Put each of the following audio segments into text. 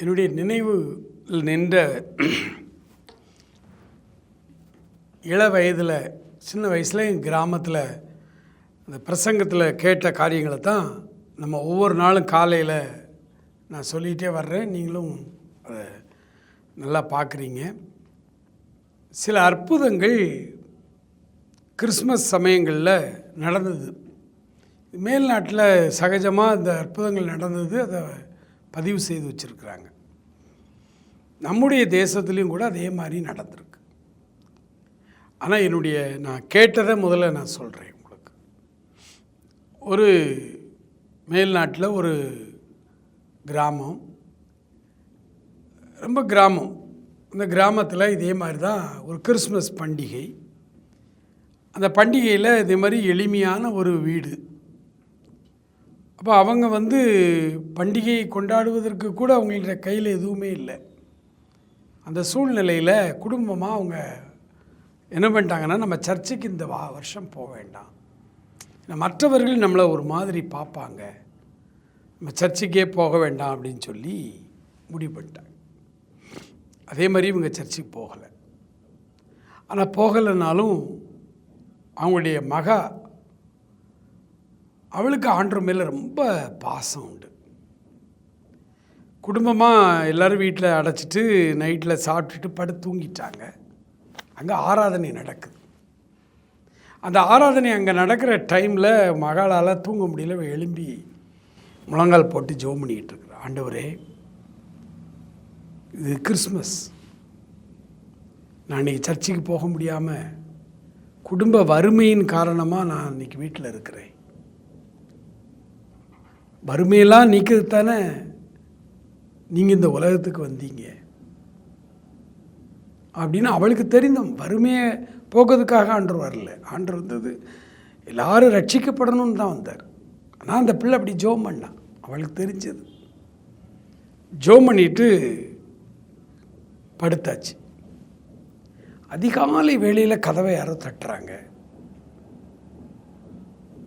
என்னுடைய நினைவு நின்ற இள வயதில் சின்ன வயசில் என் கிராமத்தில் அந்த பிரசங்கத்தில் கேட்ட காரியங்களை தான் நம்ம ஒவ்வொரு நாளும் காலையில் நான் சொல்லிகிட்டே வர்றேன். நீங்களும் அதை நல்லா பார்க்குறீங்க சில அற்புதங்கள் கிறிஸ்மஸ் சமயங்களில் நடந்தது. மேல்நாட்டில் சகஜமாக இந்த அற்புதங்கள் நடந்தது. அதை பதிவு செய்து வச்சுருக்கிறாங்க. நம்முடைய தேசத்துலேயும் கூட அதே மாதிரி நடந்திருக்கு. ஆனால் என்னுடைய நான் கேட்டதை முதல்ல நான் சொல்கிறேன் உங்களுக்கு. ஒரு மேல்நாட்டில் ஒரு கிராமம் ரொம்ப கிராமம். அந்த கிராமத்தில் இதே மாதிரி தான் ஒரு கிறிஸ்மஸ் பண்டிகை. அந்த பண்டிகையில் இதே மாதிரி எளிமையான ஒரு வீடு. அப்போ அவங்க வந்து பண்டிகையை கொண்டாடுவதற்கு கூட அவங்கள்ட்ட கையில் எதுவுமே இல்லை. அந்த சூழ்நிலையில் குடும்பமாக அவங்க என்ன பண்ணிட்டாங்கன்னா நம்ம சர்ச்சுக்கு இந்த வா வருஷம் போக வேண்டாம். மற்றவர்கள் நம்மளை ஒரு மாதிரி பார்ப்பாங்க. நம்ம சர்ச்சுக்கே போக வேண்டாம் அப்படின்னு சொல்லி முடிவு பண்ணிட்டாங்க. அதே மாதிரி இவங்க சர்ச்சுக்கு போகலை. ஆனால் போகலைனாலும் அவங்களுடைய மகா அவளுக்கு ஆண்டவர் மேலே ரொம்ப பாசம் உண்டு. குடும்பமாக எல்லோரும் வீட்டில் அடைச்சிட்டு நைட்டில் சாப்பிட்டுட்டு படுத்து தூங்கிட்டாங்க. அங்கே ஆராதனை நடக்குது. அந்த ஆராதனை அங்கே நடக்கிற டைமில் மகளால் தூங்க முடியல எழும்பி முழங்கால் போட்டு ஜோம் பண்ணிக்கிட்டு இருக்கிற. ஆண்டவரே இது கிறிஸ்மஸ். நான் இன்றைக்கி சர்ச்சுக்கு போக முடியாமல் குடும்ப வறுமையின் காரணமாக நான் இன்றைக்கி வீட்டில் இருக்கிறேன். வறுமையெல்லாம் நீக்கிறது தானே? நீங்கள் இந்த உலகத்துக்கு வந்தீங்க. அப்படின்னு அவளுக்கு தெரிந்த வறுமையை போக்குறதுக்காக ஆண்டர் வரல. ஆண்டர் வந்தது எல்லாரும் ரட்சிக்கப்படணும்னு தான் வந்தார். ஆனால் அந்த பிள்ளை அப்படி ஜோம் பண்ணான் அவளுக்கு தெரிஞ்சது. ஜோம் பண்ணிட்டு படுத்தாச்சு. அதிகாலை வேளையில் கதவை யாரோ தட்டுறாங்க.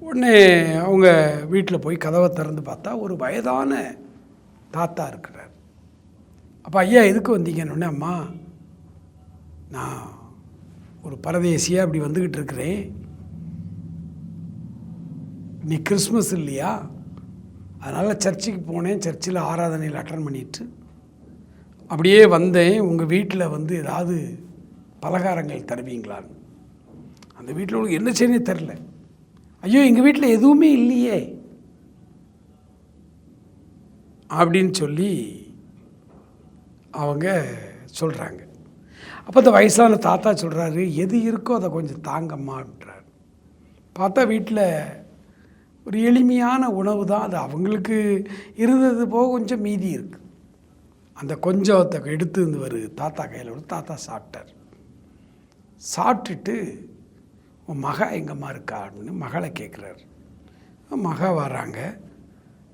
உடனே அவங்க வீட்டில் போய் கதவை திறந்து பார்த்தா ஒரு வயதான தாத்தா இருக்கிறார். அப்போ ஐயா எதுக்கு வந்தீங்கன்னு? அம்மா நான் ஒரு பரதேசியாக அப்படி வந்துக்கிட்டு இருக்கிறேன். நீ கிறிஸ்மஸ் இல்லையா? அதனால் சர்ச்சுக்கு போனேன். சர்ச்சில் ஆராதனையில் அட்டன் பண்ணிட்டு அப்படியே வந்தேன். உங்கள் வீட்டில் வந்து ஏதாவது பலகாரங்கள் தருவீங்களான்னு. அந்த வீட்டில் உங்களுக்கு என்ன செய்யணும் தெரில ஐயோ எங்கள் வீட்டில் எதுவுமே இல்லையே. அப்படின்னு சொல்லி அவங்க சொல்கிறாங்க அப்போ இந்த வயசான தாத்தா சொல்கிறாரு எது இருக்கோ அதை கொஞ்சம் தாங்கம்மான்றார். பார்த்தா வீட்டில் ஒரு எளிமையான உணவு தான் அது. அவங்களுக்கு இருந்தது போக கொஞ்சம் மீதி இருக்குது அந்த கொஞ்சத்தை எடுத்து வரு தாத்தா கையில் விட்டு தாத்தா சாப்பிட்டார். சாப்பிட்டுட்டு உன் மகா எங்கம்மா இருக்கா அப்படின்னு மகளை கேட்குறாரு மகா வராங்க.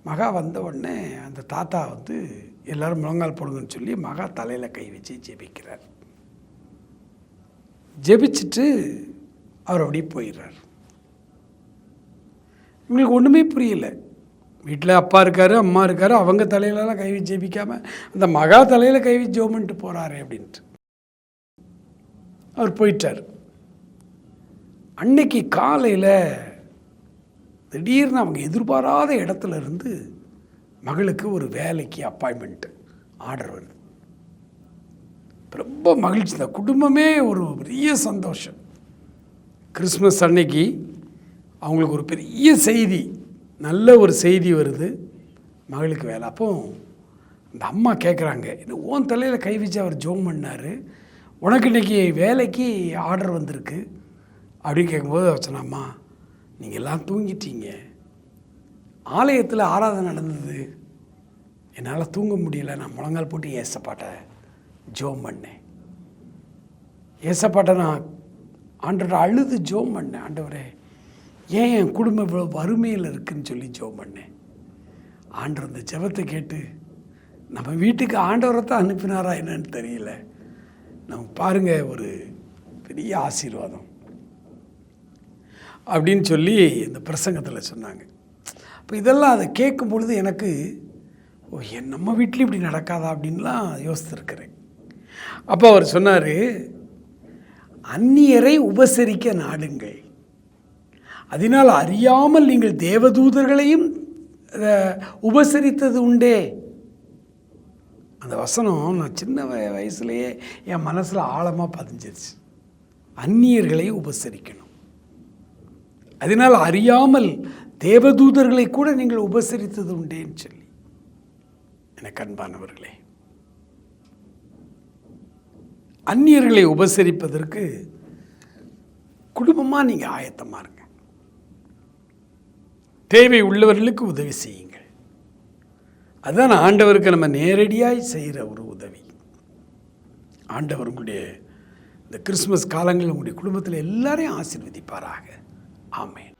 மகா வந்த உடனே அந்த தாத்தா வந்து எல்லோரும் முழங்கால் போடுங்கன்னு சொல்லி மகா தலையில் கை வச்சு ஜெபிக்கிறார். ஜெபிச்சுட்டு அவர் அப்படியே போயிடுறார். இவங்களுக்கு ஒன்றுமே புரியல. வீட்டில் அப்பா இருக்கார் அம்மா இருக்கார் அவங்க தலையிலலாம் கை வச்சு ஜெபிக்காமல் அந்த மகா தலையில் கை வச்சு ஜோமன்ட்டு போகிறாரு அப்படின்ட்டு. அவர் போயிட்டார். அன்னைக்கு காலையில் திடீர்னு அவங்க எதிர்பாராத இடத்துல இருந்து மகளுக்கு ஒரு வேலைக்கு அப்பாயின்மெண்ட்டு ஆர்டர் வருது. ரொம்ப மகிழ்ச்சி. தான் குடும்பமே ஒரு பெரிய சந்தோஷம். கிறிஸ்மஸ் அன்னைக்கு அவங்களுக்கு ஒரு பெரிய செய்தி நல்ல ஒரு செய்தி வருது. மகளுக்கு வேலை. அப்போ அந்த அம்மா கேட்குறாங்க இது ஓன் தலையில் கை வச்சு அவர் ஜோம் பண்ணார்? உனக்கு இன்றைக்கி வேலைக்கு ஆர்டர் வந்திருக்கு. அப்படின்னு கேட்கும்போது சொன்னாம்மா நீங்கள் எல்லாம் தூங்கிட்டீங்க. ஆலயத்தில் ஆராதனை நடந்தது. என்னால் தூங்க முடியல. நான் முழங்கால் போட்டு ஏசப்பாட்டை ஜோம் பண்ணேன். ஏசப்பாட்டை நான் ஆண்டோட அழுது ஜோம் பண்ணேன். ஆண்டவரே ஏன் என் குடும்பம் இவ்வளோ வறுமையில் இருக்குதுன்னு சொல்லி ஜோம் பண்ணேன். ஆண்டவர் இந்த ஜெபத்தை கேட்டு நம்ம வீட்டுக்கு ஆண்டவரை தான் அனுப்பினாரா என்னன்னு தெரியல. நம்ம பாருங்கள் ஒரு பெரிய ஆசீர்வாதம். அப்படின்னு சொல்லி இந்த பிரசங்கத்தில் சொன்னாங்க. அப்போ இதெல்லாம் அதை கேட்கும் பொழுது எனக்கு ஓ என் நம்ம வீட்லேயும் இப்படி நடக்காதா அப்படின்லாம் யோசித்திருக்கிறேன். அப்போ அவர் சொன்னார் அந்நியரை உபசரிக்க நாடுங்கள். அதனால் அறியாமல் நீங்கள் தேவதூதர்களையும் உபசரித்தது உண்டே. அந்த வசனம் நான் சின்ன வய வயசுலேயே என் மனசில் ஆழமாக பதிஞ்சிருச்சு. அந்நியர்களை உபசரிக்கணும். அதனால் அறியாமல் தேவதூதர்களை கூட நீங்கள் உபசரித்தது உண்டேன்னு சொல்லி. எனக்கு அன்பானவர்களே அந்நியர்களை உபசரிப்பதற்கு குடும்பமாக நீங்கள் ஆயத்தமாக இருங்க. தேவை உள்ளவர்களுக்கு உதவி செய்யுங்கள். அதுதான் ஆண்டவருக்கு நம்ம நேரடியாக செய்கிற ஒரு உதவி. ஆண்டவர் உங்களுடைய இந்த கிறிஸ்மஸ் காலங்களில் உங்களுடைய குடும்பத்தில் எல்லாரையும் ஆசிர்வதிப்பாராக. Amém.